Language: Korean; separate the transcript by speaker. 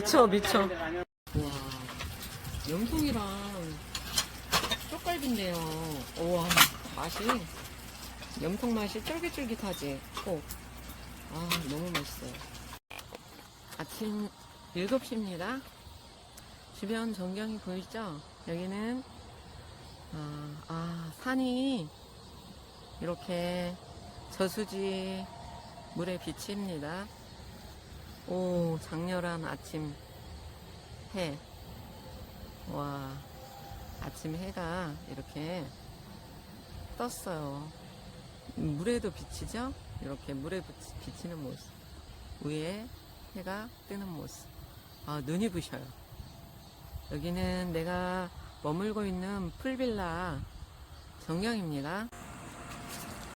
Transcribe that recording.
Speaker 1: 미쳐, 미쳐. 우와, 염통이랑 쪽갈비인데요. 우와, 맛이, 염통 맛이 쫄깃쫄깃하지. 꼭. 아, 너무 맛있어요. 아침 7시입니다. 주변 전경이 보이죠? 여기는, 아, 아, 산이 이렇게 저수지 물에 비칩니다. 오, 장렬한 아침 해. 와, 아침 해가 이렇게 떴어요. 물에도 비치죠? 이렇게 물에 비치- 비치 는 모습. 위에 해가 뜨는 모습. 아, 눈이 부셔요. 여기는 내가 머물고 있는 풀빌라 정경입니다.